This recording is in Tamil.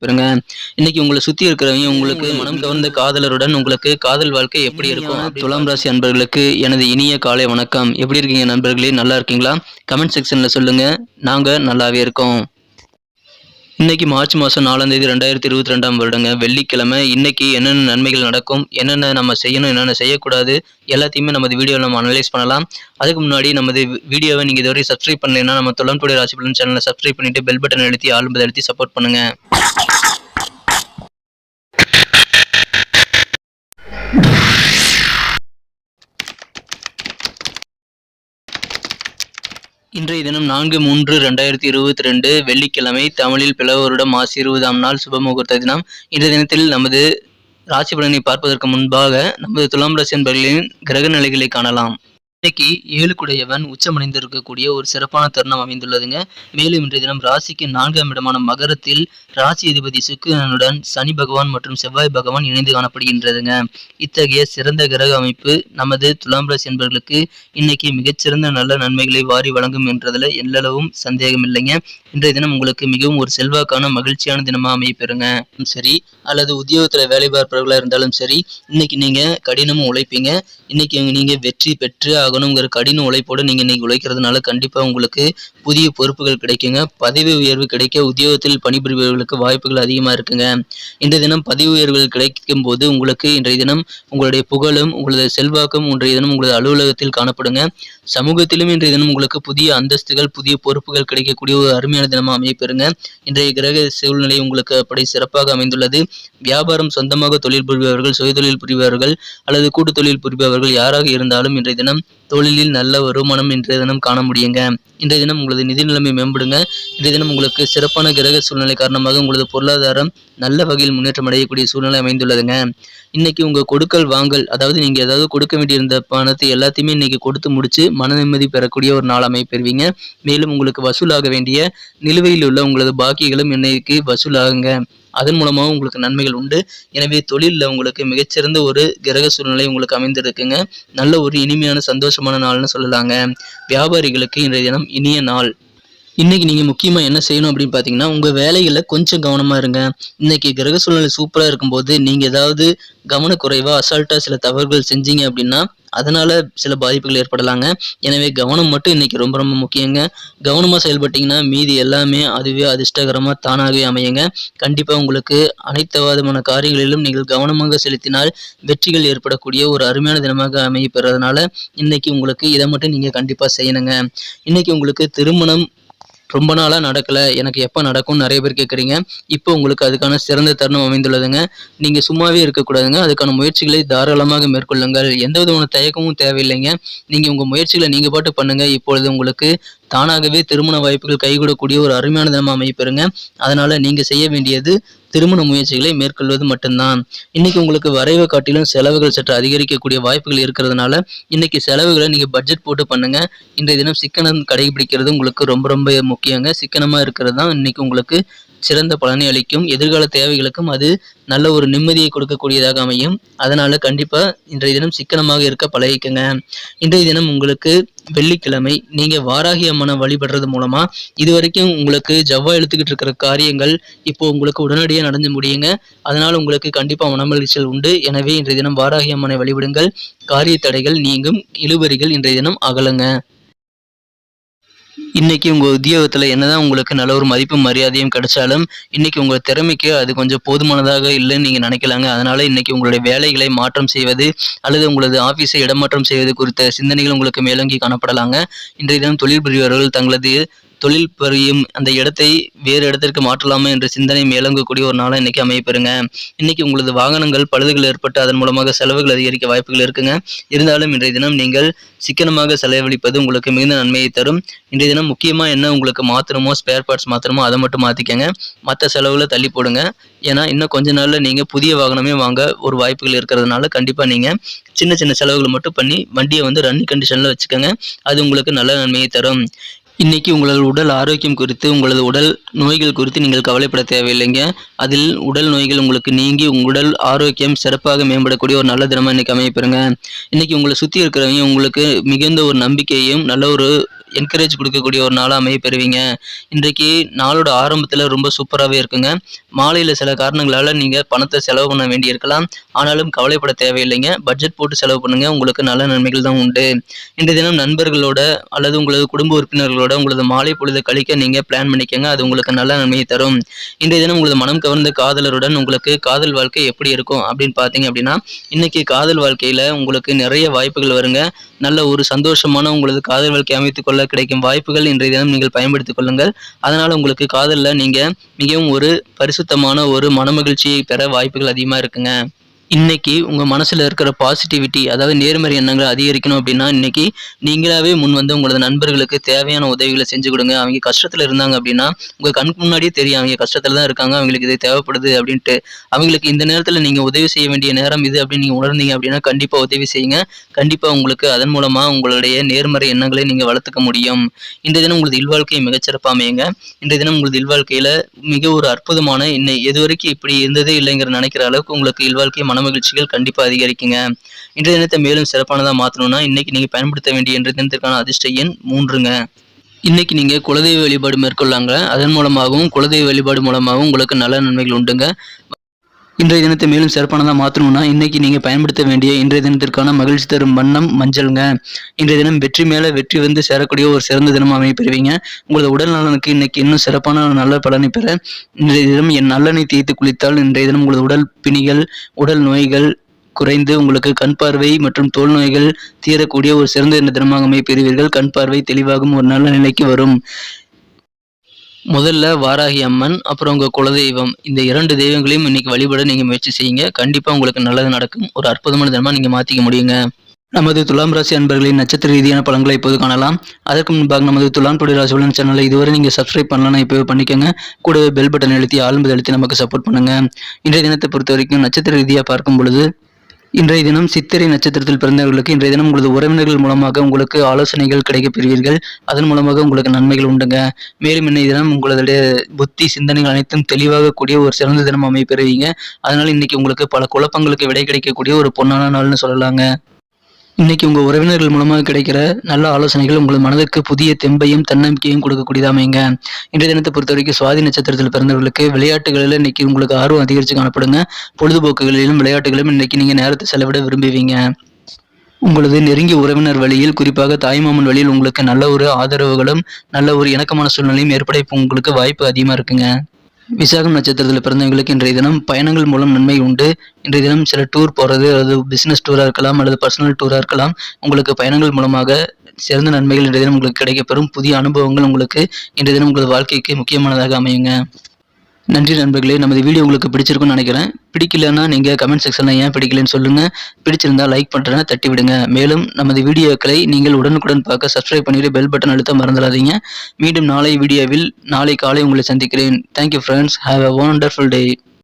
பாருங்க. இன்னைக்கு உங்களை சுத்தி இருக்கிறவங்க உங்களுக்கு மனம் கவர்ந்த காதலருடன் உங்களுக்கு காதல் வாழ்க்கை எப்படி இருக்கும்? துலாம் ராசி அன்பர்களுக்கு எனது இனிய காலை வணக்கம். எப்படி இருக்கீங்க நண்பர்களே? நல்லா இருக்கீங்களா? கமெண்ட் செக்ஷன்ல சொல்லுங்க. நாங்க நல்லாவே இருக்கோம். இன்னைக்கு மார்ச் மாதம் நாலாம் தேதி ரெண்டாயிரத்தி இருபத்தி ரெண்டாம் வருடங்க. வெள்ளிக்கிழமை. இன்னைக்கு என்னென்ன நன்மைகள் நடக்கும்? என்னென்ன நம்ம செய்யணும்? என்னென்ன செய்யக்கூடாது? எல்லாத்தையுமே நமது வீடியோவில் நம்ம அனலைஸ் பண்ணலாம். அதுக்கு முன்னாடி நமது வீடியோவை நீங்கள் இதுவரை சப்ஸ்கிரைப் பண்ணலைன்னா நம்ம தொலன்புடைய ராசி பலன் சேனலை சப்ஸ்கிரைப் பண்ணிட்டு பெல் பட்டன் அழுத்தி ஆளும்பதை அழுத்தி சப்போர்ட் பண்ணுங்க. இன்றைய தினம் நான்கு மூன்று ரெண்டாயிரத்தி இருபத்தி ரெண்டு வெள்ளிக்கிழமை தமிழில் பிளவருடம் மாசி இருபதாம் நாள் சுபமுகூர்த்த தினம். இன்றைய தினத்தில் நமது ராசி பலனை பார்ப்பதற்கு முன்பாக நமது துலாம் ராசி என்பர்களின் கிரக நிலைகளை காணலாம். இன்னைக்கு ஏழுக்குடையவன் உச்சமடைந்திருக்கக்கூடிய ஒரு சிறப்பான தருணம் அமைந்துள்ளதுங்க. மேலும் இன்றைய தினம் ராசிக்கு நான்காம் இடமான மகரத்தில் ராசி அதிபதி சுக்கிரனுடன் சனி பகவான் மற்றும் செவ்வாய் பகவான் இணைந்து காணப்படுகின்றதுங்க. இத்தகைய சிறந்த கிரக அமைப்பு நமது துலாம் ராசி என்பவர்களுக்கு இன்னைக்கு மிகச்சிறந்த நல்ல நன்மைகளை வாரி வழங்கும் என்றதுல எல்லளவும் சந்தேகம் இல்லைங்க. இன்றைய தினம் உங்களுக்கு மிகவும் ஒரு செல்வாக்கான மகிழ்ச்சியான தினமா அமைப்பெறுங்க சரி அல்லது உத்தியோகத்துல வேலை பார்ப்பவர்களா இருந்தாலும் சரி இன்னைக்கு நீங்க கடினமும் உழைப்பீங்க. இன்னைக்கு நீங்க வெற்றி பெற்று ஆகணுங்கிற கடின உழைப்போடு நீங்க இன்னைக்கு உழைக்கிறதுனால கண்டிப்பா உங்களுக்கு புதிய பொறுப்புகள் கிடைக்குங்க. பதவி உயர்வு கிடைக்க உத்தியோகத்தில் பணிபுரிபவர்களுக்கு வாய்ப்புகள் அதிகமா இருக்குங்க. இன்றைய தினம் பதவி உயர்வுகள் கிடைக்கும் போது உங்களுக்கு இன்றைய தினம் உங்களுடைய புகழும் உங்களது செல்வாக்கும் இன்றைய தினம் உங்களது அலுவலகத்தில் காணப்படுங்க. சமூகத்திலும் இன்றைய தினம் உங்களுக்கு புதிய அந்தஸ்துகள் புதிய பொறுப்புகள் கிடைக்கக்கூடிய ஒரு அருமையான தினமா அமையப்பெறுங்க. இன்றைய கிரக சூழ்நிலை உங்களுக்கு அப்படி சிறப்பாக அமைந்துள்ளது. வியாபாரம் சொந்தமாக தொழில் புரிபவர்கள் சுயதொழில் புரிபவர்கள் அல்லது கூட்டு தொழில் புரிபவர்கள் யாராக இருந்தாலும் இன்றைய தினம் தொழிலில் நல்ல வருமானம் இன்றைய தினம் காண முடியுங்க. இன்றைய தினம் உங்களது நிதி நிலைமை மேம்படுங்க. இன்றைய தினம் உங்களுக்கு சிறப்பான கிரக சூழ்நிலை காரணமாக உங்களது பொருளாதாரம் நல்ல வகையில் முன்னேற்றம் அடையக்கூடிய சூழ்நிலை அமைந்துள்ளதுங்க. இன்னைக்கு உங்க கொடுக்கல் வாங்கல் அதாவது நீங்க ஏதாவது கொடுக்க வேண்டியிருந்த பணத்தை எல்லாத்தையுமே இன்னைக்கு கொடுத்து முடிச்சு மன நிம்மதி பெறக்கூடிய ஒரு நாள் அமைப்பெறுவீங்க. மேலும் உங்களுக்கு வசூலாக வேண்டிய நிலுவையில் உள்ள உங்களது பாக்கிகளும் இன்னைக்கு வசூலாகுங்க. அதன் மூலமாக உங்களுக்கு நன்மைகள் உண்டு. எனவே தொழிலில் உங்களுக்கு மிகச்சிறந்த ஒரு கிரக சூழ்நிலை உங்களுக்கு அமைந்திருக்குங்க. நல்ல ஒரு இனிமையான சந்தோஷமான நாள்னு சொல்லலாங்க. வியாபாரிகளுக்கு இன்றைய தினம் இனிய நாள். இன்னைக்கு நீங்க முக்கியமா என்ன செய்யணும் அப்படின்னு பாத்தீங்கன்னா உங்க வேலைகள்ல கொஞ்சம் கவனமா இருங்க. இன்னைக்கு கிரக சூழ்நிலை சூப்பரா இருக்கும்போது நீங்க ஏதாவது கவனக்குறைவா அசால்ட்டா சில தவறுகள் செஞ்சீங்க அப்படின்னா அதனால சில பாதிப்புகள் ஏற்படலாங்க. எனவே கவனம் மட்டும் இன்னைக்கு ரொம்ப ரொம்ப முக்கியங்க. கவனமா செயல்பட்டீங்கன்னா மீதி எல்லாமே அதுவே அதிர்ஷ்டகரமா தானாகவே அமையுங்க. கண்டிப்பா உங்களுக்கு அனைத்து விதமான காரியங்களிலும் நீங்கள் கவனமாக செலுத்தினால் வெற்றிகள் ஏற்படக்கூடிய ஒரு அருமையான தினமாக அமைய பெறதுனால இன்னைக்கு உங்களுக்கு இதை மட்டும் நீங்க கண்டிப்பா செய்யணுங்க. இன்னைக்கு உங்களுக்கு திருமணம் ரொம்ப நாளாக நடக்கலை. எனக்கு எப்போ நடக்கும்னு நிறைய பேர் கேட்குறீங்க இப்போ உங்களுக்கு அதுக்கான சிறந்த தருணம் அமைந்துள்ளதுங்க. நீங்கள் சும்மாவே இருக்கக்கூடாதுங்க. அதுக்கான முயற்சிகளை தாராளமாக மேற்கொள்ளுங்கள். எந்த விதமான தயக்கமும் தேவையில்லைங்க. நீங்கள் உங்கள் முயற்சிகளை நீங்கள் பாட்டு பண்ணுங்கள் இப்பொழுது உங்களுக்கு தானாகவே திருமண வாய்ப்புகள் கைகூடக்கூடிய ஒரு அருமையான தினமாக அமைப்பெறுங்க அதனால் நீங்கள் செய்ய வேண்டியது திருமண முயற்சிகளை மேற்கொள்வது மட்டும்தான். இன்னைக்கு உங்களுக்கு வரைவை காட்டிலும் செலவுகள் சற்று அதிகரிக்கக்கூடிய வாய்ப்புகள் இருக்கிறதுனால இன்னைக்கு செலவுகளை நீங்கள் பட்ஜெட் போட்டு பண்ணுங்க. இன்றைய தினம் சிக்கனம் கடைபிடிக்கிறது உங்களுக்கு ரொம்ப ரொம்ப முக்கியங்க. சிக்கனமாக இருக்கிறது தான் இன்னைக்கு உங்களுக்கு சிறந்த பலனை அளிக்கும் எதிர்கால தேவைகளுக்கும் அது நல்ல ஒரு நிம்மதியை கொடுக்கக்கூடியதாக அமையும். அதனால கண்டிப்பா இன்றைய தினம் சிக்கனமாக இருக்க பழகிக்கங்க. இன்றைய தினம் உங்களுக்கு வெள்ளிக்கிழமை நீங்க வாராகி அம்மனை வழிபடுறது மூலமா இது வரைக்கும் உங்களுக்கு ஜவ்வா எழுத்துக்கிட்டு இருக்கிற காரியங்கள் இப்போ உங்களுக்கு உடனடியாக நடந்து முடியுங்க. அதனால உங்களுக்கு கண்டிப்பா மனமகிழ்ச்சிகள் உண்டு. எனவே இன்றைய தினம் வாராகி அம்மனை வழிபடுங்கள். காரிய தடைகள் நீங்கும். இழுபறிகள் இன்றைய தினம் அகலுங்க. இன்னைக்கு உங்கள் உத்தியோகத்தில் என்னதான் உங்களுக்கு நல்ல ஒரு மதிப்பும் மரியாதையும் கிடைச்சாலும் இன்னைக்கு உங்கள் திறமைக்கு அது கொஞ்சம் போதுமானதாக இல்லைன்னு நீங்கள் நினைக்கலாங்க. அதனால் இன்னைக்கு உங்களுடைய வேலைகளை மாற்றம் செய்வது அல்லது உங்களது ஆஃபீஸை இடமாற்றம் செய்வது குறித்த சிந்தனைகள் உங்களுக்கு மேலோங்கி காணப்படலாங்க. இன்றைய தினம் தொழில் புரிவர்கள் தங்களது தொழில் புரியும் அந்த இடத்தை வேறு இடத்திற்கு மாற்றலாமா என்ற சிந்தனை மேலோங்கக்கூடிய ஒரு நாளாக இன்னைக்கு அமையப்பெறுங்க. இன்னைக்கு உங்களது வாகனங்கள் பழுதுகள் ஏற்பட்டு அதன் மூலமாக செலவுகள் அதிகரிக்க வாய்ப்புகள் இருக்குங்க. இருந்தாலும் இன்றைய தினம் நீங்கள் சிக்கனமாக செலவழிப்பது உங்களுக்கு மிகுந்த நன்மையை தரும். இன்றைய தினம் முக்கியமாக என்ன உங்களுக்கு மாற்றணுமோ ஸ்பேர் பார்ட்ஸ் மாற்றணுமோ அதை மட்டும் மாற்றிக்கங்க மற்ற செலவுகளை தள்ளி போடுங்க. ஏன்னா இன்னும் கொஞ்ச நாளில் நீங்கள் புதிய வாகனமே வாங்க ஒரு வாய்ப்புகள் இருக்கிறதுனால கண்டிப்பாக நீங்கள் சின்ன சின்ன செலவுகளை மட்டும் பண்ணி வண்டியை வந்து ரன்னிங் கண்டிஷனில் வச்சுக்கோங்க. அது உங்களுக்கு நல்ல நன்மையை தரும். இன்றைக்கி உங்களது உடல் ஆரோக்கியம் குறித்து உங்களது உடல் நோய்கள் குறித்து நீங்கள் கவலைப்பட தேவையில்லைங்க. அதில் உடல் நோய்கள் உங்களுக்கு நீங்கி உங்கள் உடல் ஆரோக்கியம் சிறப்பாக மேம்படக்கூடிய ஒரு நல்ல தினமாக இன்றைக்கி அமையப்பெறுங்க இன்னைக்கு உங்களை சுற்றி இருக்கிறவங்க உங்களுக்கு மிகுந்த ஒரு நம்பிக்கையும் நல்ல ஒரு என்கரேஜ் கொடுக்கக்கூடிய ஒரு நாளாக அமைய பெறுவீங்க. இன்றைக்கு நாளோட ஆரம்பத்தில் ரொம்ப சூப்பராகவே இருக்குங்க. மாலையில் சில காரணங்களால் நீங்கள் பணத்தை செலவு பண்ண வேண்டியிருக்கலாம் ஆனாலும் கவலைப்பட தேவையில்லைங்க. பட்ஜெட் போட்டு செலவு பண்ணுங்க. உங்களுக்கு நல்ல நன்மைகள் தான் உண்டு. இன்றைய தினம் நண்பர்களோட அல்லது உங்களது குடும்ப உறுப்பினர்களோட உங்களது மாலை பொழுது கழிக்க நீங்கள் பிளான் பண்ணிக்கங்க. அது உங்களுக்கு நல்ல நன்மையை தரும். இன்றைய தினம் உங்களது மனம் கவர்ந்த காதலருடன் உங்களுக்கு காதல் வாழ்க்கை எப்படி இருக்கும் அப்படின்னு பார்த்தீங்க அப்படின்னா இன்னைக்கு காதல் வாழ்க்கையில் உங்களுக்கு நிறைய வாய்ப்புகள் வருங்க. நல்ல ஒரு சந்தோஷமான உங்களது காதல் வாழ்க்கை அமைத்துக் கொள்ள கிடைக்கும் வாய்ப்புகள் இன்றைய தினம் நீங்கள் பயன்படுத்திக் கொள்ளுங்கள். அதனால் உங்களுக்கு காதலில் நீங்கள் மிகவும் ஒரு பரிசுத்தமான ஒரு மனமகிழ்ச்சியை பெற வாய்ப்புகள் அதிகமாக இருக்குங்க. இன்னைக்கு உங்க மனசுல இருக்கிற பாசிட்டிவிட்டி அதாவது நேர்மறை எண்ணங்களை அதிகரிக்கணும் அப்படின்னா இன்னைக்கு நீங்களாவே முன் வந்து உங்களது நண்பர்களுக்கு தேவையான உதவிகளை செஞ்சு கொடுங்க. அவங்க கஷ்டத்துல இருந்தாங்க அப்படின்னா உங்க கண்ணுக்கு முன்னாடியே தெரியும். அவங்க கஷ்டத்துல தான் இருக்காங்க. அவங்களுக்கு இது தேவைப்படுது அப்படின்ட்டு. அவங்களுக்கு இந்த நேரத்துல நீங்க உதவி செய்ய வேண்டிய நேரம் இது அப்படின்னு நீங்க உணர்ந்தீங்க அப்படின்னா கண்டிப்பா உதவி செய்யுங்க. கண்டிப்பா உங்களுக்கு அதன் மூலமா உங்களுடைய நேர்மறை எண்ணங்களை நீங்க வளர்த்துக்க முடியும். இன்றைய தினம் உங்களது இல்வாழ்க்கையை மிகச்சிறப்பாக அமையுங்க. இன்றைய தினம் உங்களது இல்வாழ்க்கையில மிக ஒரு அற்புதமான இன்னை எதுவரைக்கும் இப்படி இருந்ததே இல்லைங்கிற நினைக்கிற அளவுக்கு உங்களுக்கு இல்வாழ்க்கை மனமகிழ்ச்சிகள் கண்டிப்பா அதிகரிக்குங்க. இன்றைய தினத்தை மேலும் சிறப்பானதா மாற்றணும்னா இன்னைக்கு நீங்க பயன்படுத்த வேண்டிய இன்றைய தினத்திற்கான அதிர்ஷ்ட எண் மூன்றுங்க. இன்னைக்கு நீங்க குலதெய்வ வழிபாடு மேற்கொள்ளாங்க. அதன் மூலமாகவும் குலதெய்வ வழிபாடு மூலமாகவும் உங்களுக்கு நல்ல நன்மைகள் உண்டுங்க. இன்றைய தினத்தை மேலும் சிறப்பானதாக மாற்றணும்னா இன்னைக்கு நீங்கள் பயன்படுத்த வேண்டிய இன்றைய தினத்திற்கான மகிழ்ச்சி தரும் வண்ணம் மஞ்சள்ங்க. இன்றைய தினம் வெற்றி மேலே வெற்றி வந்து சேரக்கூடிய ஒரு சிறந்த தினமாக அமைய பெறுவீங்க உங்களது உடல் நலனுக்கு இன்னைக்கு இன்னும் சிறப்பான நல்ல பலனை பெற இன்றைய தினம் என் நல்லெண்ணை தேய்த்து குளித்தால் இன்றைய தினம் உங்களது உடல் பிணிகள் உடல் நோய்கள் குறைந்து உங்களுக்கு கண் பார்வை மற்றும் தோல் நோய்கள் தீரக்கூடிய ஒரு சிறந்த தினமாக அமைய பெறுவீர்கள் கண் பார்வை தெளிவாகும் ஒரு நல்ல நிலைக்கு வரும். முதல்ல வாராகி அம்மன் அப்புறம் உங்கள் குலதெய்வம். இந்த இரண்டு தெய்வங்களையும் இன்னைக்கு வழிபட நீங்கள் முயற்சி செய்யுங்க. கண்டிப்பாக உங்களுக்கு நல்லது நடக்கும். ஒரு அற்புதமான தினமாக நீங்கள் மாற்றிக்க முடியுங்க. நமது துலாம் ராசி அன்பர்களின் நட்சத்திர ரீதியான பலன்களை இப்போது காணலாம். அதற்கு முன்பாக நமது துலாம் டுடே ராசிபலன் சேனலை இதுவரை நீங்கள் சப்ஸ்கிரைப் பண்ணலாம் இப்போவே பண்ணிக்கோங்க. கூடவே பெல் பட்டன் அழுத்தி ஆளும்பது அழுத்தி நமக்கு சப்போர்ட் பண்ணுங்க. இன்றைய தினத்தை பொறுத்த வரைக்கும் நட்சத்திர ரீதியாக பார்க்கும் பொழுது இன்றைய தினம் சித்திரை நட்சத்திரத்தில் பிறந்தவர்களுக்கு இன்றைய தினம் உங்களது உறவினர்கள் மூலமாக உங்களுக்கு ஆலோசனைகள் கிடைக்கப் பெறுவீர்கள். அதன் மூலமாக உங்களுக்கு நன்மைகள் உண்டுங்க. மேலும் இன்றைய தினம் உங்களுடைய புத்தி சிந்தனைகள் அனைத்தும் தெளிவாக கூடிய ஒரு சிறந்த தினம் அமைப்பெறுவீங்க அதனால் அதனால இன்னைக்கு உங்களுக்கு பல குழப்பங்களுக்கு விடை கிடைக்கக்கூடிய ஒரு பொன்னான நாள்னு சொல்லலாங்க. இன்னைக்கு உங்கள் உறவினர்கள் மூலமாக கிடைக்கிற நல்ல ஆலோசனைகள் உங்கள் மனதுக்கு புதிய தெம்பையும் தன்னம்பிக்கையும் கொடுக்கக்கூடியதாமைங்க இன்றைய தினத்தை பொறுத்த வரைக்கும் சுவாதி நட்சத்திரத்தில் பிறந்தவர்களுக்கு விளையாட்டுகளில் இன்னைக்கு உங்களுக்கு ஆர்வம் அதிகரித்து காணப்படுங்க. பொழுதுபோக்குகளிலும் விளையாட்டுகளிலும் இன்னைக்கு நீங்கள் நேரத்தை செலவிட விரும்புவீங்க. உங்களது நெருங்கிய உறவினர் வழியில் குறிப்பாக தாய்மாமன் வழியில் உங்களுக்கு நல்ல ஒரு ஆதரவுகளும் நல்ல ஒரு இணக்கமான சூழ்நிலையும் ஏற்பட இப்போ உங்களுக்கு வாய்ப்பு அதிகமாக இருக்குங்க. விசாகம் நட்சத்திரத்தில் பிறந்தவங்களுக்கு இன்றைய தினம் பயணங்கள் மூலம் நன்மை உண்டு. இன்றைய தினம் சில டூர் போகிறது அல்லது பிஸ்னஸ் டூராக இருக்கலாம் அல்லது பர்சனல் டூராக இருக்கலாம். உங்களுக்கு பயணங்கள் மூலமாக சிறந்த நன்மைகள் இன்றைய தினம் உங்களுக்கு கிடைக்கப்பெறும். புதிய அனுபவங்கள் உங்களுக்கு இன்றைய தினம் உங்களது வாழ்க்கைக்கு முக்கியமானதாக அமையுங்க. நன்றி நண்பர்களே நமது வீடியோ உங்களுக்கு பிடிச்சிருக்கும்னு நினைக்கிறேன். பிடிக்கலன்னா நீங்கள் கமெண்ட் செக்ஷனில் ஏன் பிடிக்கலன்னு சொல்லுங்கள் பிடிச்சிருந்தா லைக் பண்ணுறேன்னா தட்டி விடுங்க. மேலும் நமது வீடியோக்களை நீங்கள் உடனுக்குடன் பார்க்க சப்ஸ்கிரைப் பண்ணிட்டு பெல் பட்டன் அழுத்த மறந்துடாதீங்க. மீண்டும் நாளை வீடியோவில் நாளை காலை உங்களை சந்திக்கிறேன். Thank you friends have a wonderful day